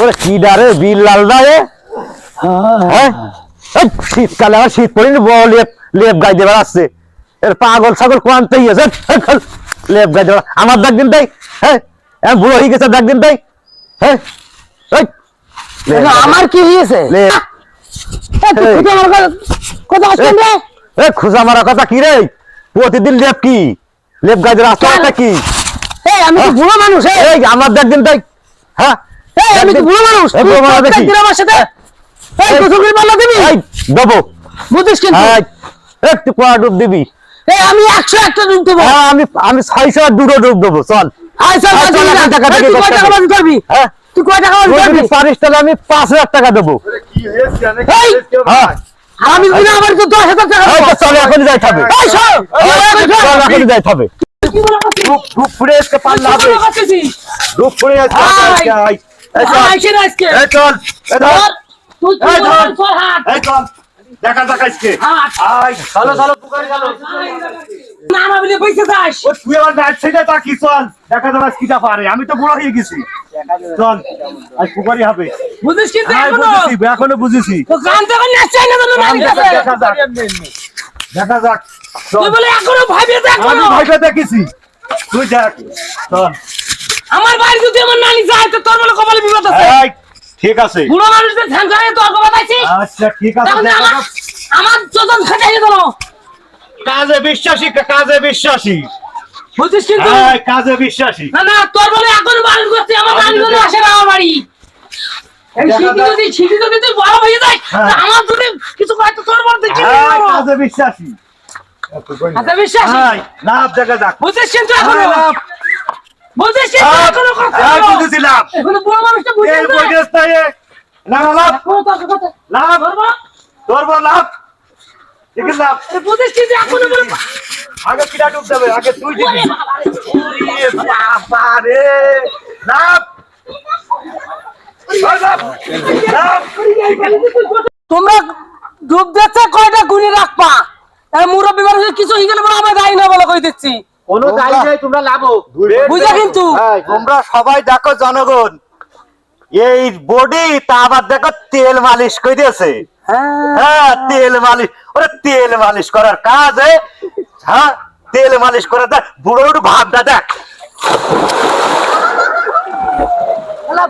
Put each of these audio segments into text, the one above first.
ওরে কি ডারে বিল লাল দায়ে হ্যাঁ? শীতকালে আমার শীত পড়িনি বড় লেপ লেপ গাই দেবার আসছে এর পাগল ছাগল কোয়ান্তেই আছে। লেপ গাই দেবার আমার ডাক দিন তাই হ্যাঁ? বুড়ো হয়ে গেছে ডাক দিন তাই হ্যাঁ। আমার কি হয়েছে? লেপ। কথা আসছেন রে? এ খুজা মারা কথা কি রে? প্রতিদিন লেপ কি? লেপ গাই দেবার কি? এই আমি তো বুড়ো মানুষ এই আমার দেখ দিন তাই। হ্যাঁ? এই, আমি তো বুড়ো মানুষ। এই, বুড়ো মানুষ দেখি। আমার সাথে। এই গোসল করে পাল্লা দিবি এই দেবো। বুঝিস কিন্তু। এই, একটু কোয়া ডুব দিবি? এই আমি একশো একটা ডুব দেবো। হ্যাঁ আমি আমি ছয়শো আর দুটো ডুব দেবো চল। আয় চল চল, চল, টাকা তুই কয় টাকা করবি? হ্যাঁ? তুই কয় টাকা করবি? পারিস তাহলে আমি পাঁচ হাজার টাকা দেবো। হ্যাঁ আমি যদি আমার তো দশ হাজার টাকা এই তো চল এখনই যাইতে হবে। এই চল এই, এখনই যাইতে হবে। ফুড়ে আজকে পাল্লা তুই হবে ফুড়ে আজকে আয়। আজকে চল। না আজকে। এই চল। এই ধর। ধর, তুই ধর। হাত, এই চল। দেখা যাক আজকে। আয়। চলো চলো পুকারি চলো। না, না বলে পয়সা চাস। ও তুই আমার ব্যাট ছেড়ে তাকি চল। দেখা যাবে কিটা পারে। আমি তো বুড়ো হয়ে গেছি। চল। আজ পুকারি হবে। বুঝিস কিন্তু হ্যাঁ এখনও? এখনও বুঝেছি। তো গান তো এখন নাচছে না দেখা যাক দেখা যাক। তুই বলে এখনও ভাবি আমি। দেখেছি। তুই দেখ চল। আমার বাড়ি যদি আমার নানি যায় তো তোর বলে কপালে বিপদ আছে। ঠিক আছে। বুড়ো মানুষদের ধ্যান করে তোর আছে? আচ্ছা ঠিক আছে আমার যাক। খাটাই দিল কাজে বিশ্বাসী কাজে বিশ্বাসী। বুঝিস কিন্তু? কাজে বিশ্বাসী। না না তোর বলে এখন বাড়ি করতে আমার নানি আসে না আমার বাড়ি। হয়ে যায় হ্যাঁ। তা আমার যদি কিছু তোর বড় বিশ্বাসী। আচ্ছা বিশ্বাস না দেখা যাক। লাভ। কথা বুঝেছিলাম এখনও বুড়ো। মানুষটা না। না লাভ। তোর লাভ। ধরবো? লাভ। ঠিক আছে লাভ এখনও বলে আগে কিটা ডুব দেবে আগে তুই দিবি। বাবা রে। লাভ। তোমরা ডুব দিচ্ছে কয়টা গুণি রাখবা? মুরব্বী মানুষের কিছু হয়ে গেলে বলে আমার দায়ী না বলে কই দিচ্ছি। কোনো দায়ী নেই তোমরা লাভো বুঝা কিন্তু? তোমরা সবাই দেখো জনগণ এই বডি তা আবার দেখো তেল মালিশ করে দিয়েছে। হ্যাঁ। তেল মালিশ ওরে তেল মালিশ করার কাজ এ। হ্যাঁ তেল মালিশ করার দেখ বুড়ো ভাবটা দেখ ওই আছে করে আমার আয়, হয়ে গেছে দেখ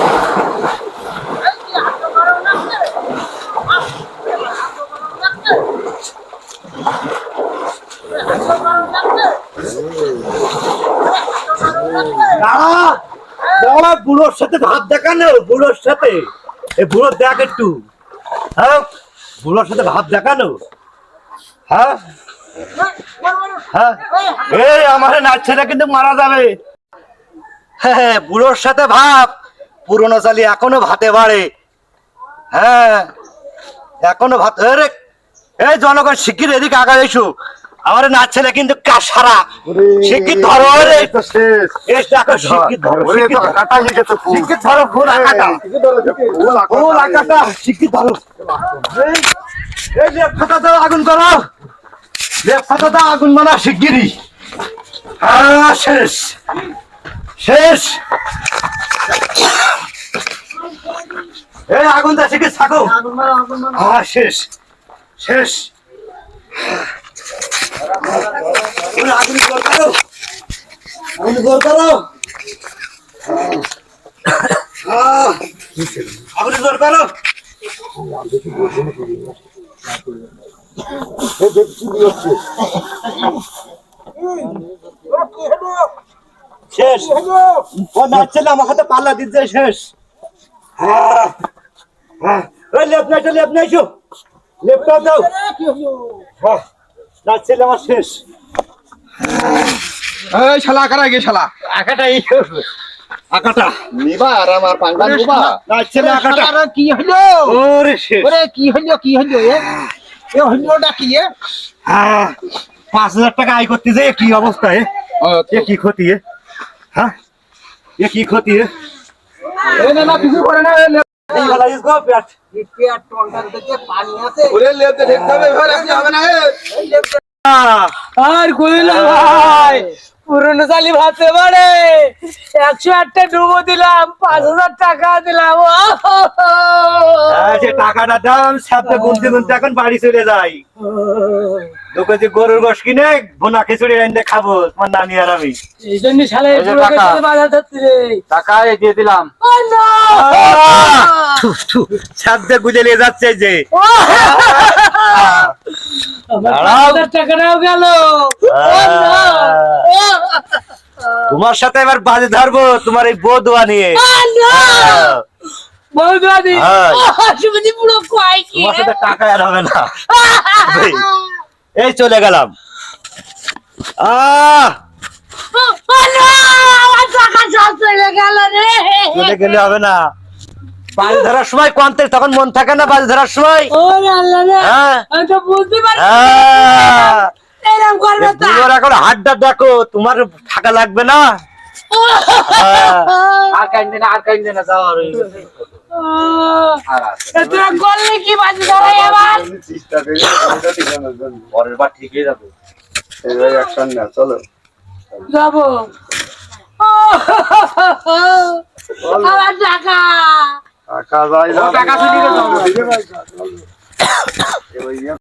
বাবা, বুড়োর সাথে দেখানো বুড়োর সাথে। এ বুড়ো দেখ একটু। হ্যাঁ? বুড়োর সাথে দেখানো হ্যাঁ? হ্যাঁ? কিন্তু মারা যাবে। হ্যাঁ বুড়োর সাথে ভাব এখনও ভাতে বাড়ে। হ্যাঁ? এখনও ভাত এই জনগণ শিক্ষিত এদিকে আগা এসো। আমার নাচছেলে কিন্তু কাসারা। শিক্ষিত ধরো রে শিক্ষিত ধরো ধরো। ধরো। ফুল আকাটা। ফুল আকাটা। শিক্ষিত ধরো। এই এই লেপ খাতা দাও আগুন করো দাও আগুন মানা শিগগিরি হ্যাঁ শেষ। শেষ। এই আগুন দা শিখে থাকো হ্যাঁ শেষ। শেষ। আগুন জোর করো আগুন জোর করো আগুন জোর করো শেষ। ও নাচছে না আমার হাতে পাল্লা দিচ্ছে শেষ। হ্যাঁ। হ্যাঁ। ওই লেপ নাইছো লেপ নাইছো লেপটা দাও। হ্যাঁ নাচছিল আমার শেষ। এই শালা কারা গে শালা। আকাটা নিবা আর আমার পাঙ্গা নিবা। না ছেলে আকাটা। শালার কি ওরে সে ওরে কি হইল কি হইল এ? এ হইলোটা কি এ? হ্যাঁ পাঁচ হাজার টাকা আয় করতে যে কি অবস্থা এ? এ কি ক্ষতি এ? হ্যাঁ এ কি ক্ষতি এ? না না কিছু করে না এই বেলা ইসগো পেট। এই পেট টন্ডার পানি আছে। ওরে লেতে দেখতে হবে এবার আপনি হবে না এই লেতে আর কইল ভাই পুরনো চালি ভাতে পারে। একশো আটটা ডুবো দিলাম পাঁচ হাজার টাকা দিলাম হ্যাঁ, টাকাটা দাম সাথে গুনতে গুনতে এখন বাড়ি চলে যাই দু কেজি গরুর গোশ কিনে ভুনা খিচুড়ি রান্ধে খাব তোমার নানি আর আমি। এই জন্য টাকা। দিয়ে দিলাম। সাথে গুজে নিয়ে যাচ্ছে এই যে! তোমার সাথে এবার বাজে ধরবো তোমার এই বদুয়া নিয়ে। হ্যাঁ। টাকা আর হবে না। এই, চলে গেলাম। আহ। চলে গেল রে। চলে গেলে হবে না। বাজ ধরার সময় কোয়ান্তে তখন মন থাকে না বাজ ধরার সময়। হ্যাঁ। আমি তো বুঝতে পারি হ্যাঁ। এখন হাড্ডা দেখো তোমার টাকা লাগবে না। হ্যাঁ। আর কাইন্দে না আর কাইন্দে না যাও আর ওই- আর আছে। তোরা করলে কি বাজি ধরে এবার? পরের বার ঠিকই যাবে। ভাই অ্যাকশন না চলো। যাব। টাকা টাকা যাই ও টাকা চুরি করে যাও। যাও